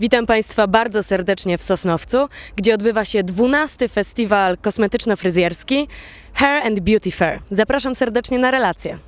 Witam Państwa bardzo serdecznie w Sosnowcu, gdzie odbywa się 12. festiwal kosmetyczno-fryzjerski Hair and Beauty Fair. Zapraszam serdecznie na relację.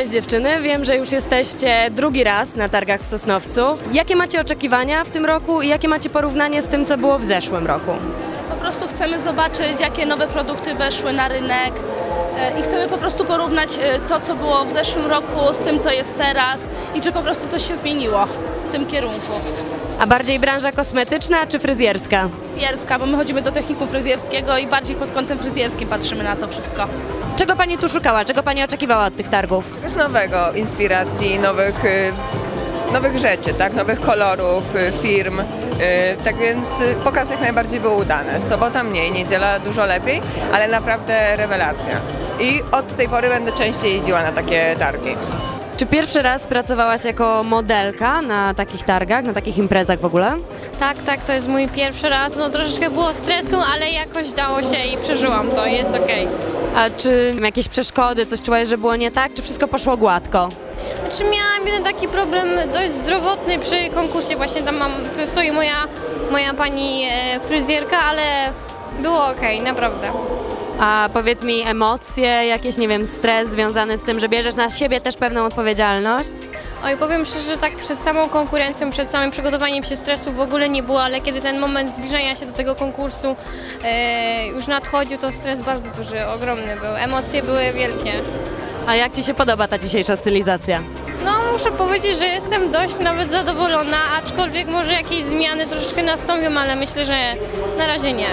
Cześć dziewczyny, wiem, że już jesteście drugi raz na targach w Sosnowcu. Jakie macie oczekiwania w tym roku i jakie macie porównanie z tym, co było w zeszłym roku? Po prostu chcemy zobaczyć, jakie nowe produkty weszły na rynek e, i chcemy po prostu porównać e, to, co było w zeszłym roku z tym, co jest teraz i czy po prostu coś się zmieniło w tym kierunku. A bardziej branża kosmetyczna czy fryzjerska? Fryzjerska, bo my chodzimy do technikum fryzjerskiego i bardziej pod kątem fryzjerskim patrzymy na to wszystko. Czego Pani tu szukała? Czego Pani oczekiwała od tych targów? Coś nowego, inspiracji, nowych, y, nowych rzeczy, tak? nowych kolorów, y, firm. y, Tak więc pokaz jak najbardziej był udany. Sobota mniej, niedziela dużo lepiej, ale naprawdę rewelacja. I od tej pory będę częściej jeździła na takie targi. Czy pierwszy raz pracowałaś jako modelka na takich targach, na takich imprezach w ogóle? Tak, tak, to jest mój pierwszy raz. No troszeczkę było stresu, ale jakoś dało się i przeżyłam to, jest okej. A czy jakieś przeszkody, coś czułaś, że było nie tak, czy wszystko poszło gładko? Znaczy miałam jeden taki problem dość zdrowotny przy konkursie, właśnie tam mam, tu stoi moja, moja pani e, fryzjerka, ale było okej, naprawdę. A powiedz mi emocje, jakieś, nie wiem, stres związany z tym, że bierzesz na siebie też pewną odpowiedzialność? Oj, powiem szczerze, że tak przed samą konkurencją, przed samym przygotowaniem się stresu w ogóle nie było, ale kiedy ten moment zbliżania się do tego konkursu e, już nadchodził, to stres bardzo duży, ogromny był. Emocje były wielkie. A jak Ci się podoba ta dzisiejsza stylizacja? No, muszę powiedzieć, że jestem dość nawet zadowolona, aczkolwiek może jakieś zmiany troszeczkę nastąpią, ale myślę, że na razie nie.